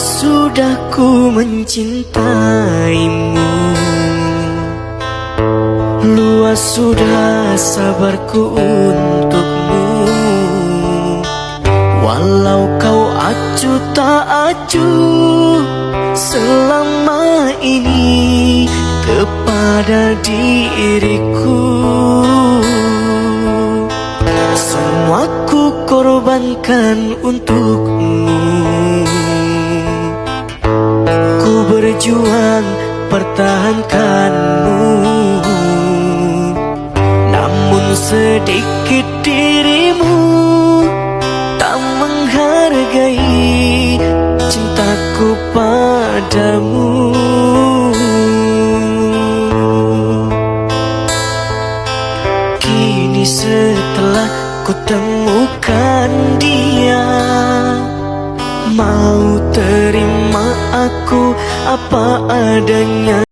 sudah ku mencintaimu. Luas sudah sabarku untukmu. Walau kau acuh tak acuh Selama ini kepada diriku. Semua ku korbankan untukmu berjuang pertahankanmu. Namun sedikit dirimu Tak menghargai cintaku padamu. Kini setelah ku temukan dia Mau terima aku apa adanya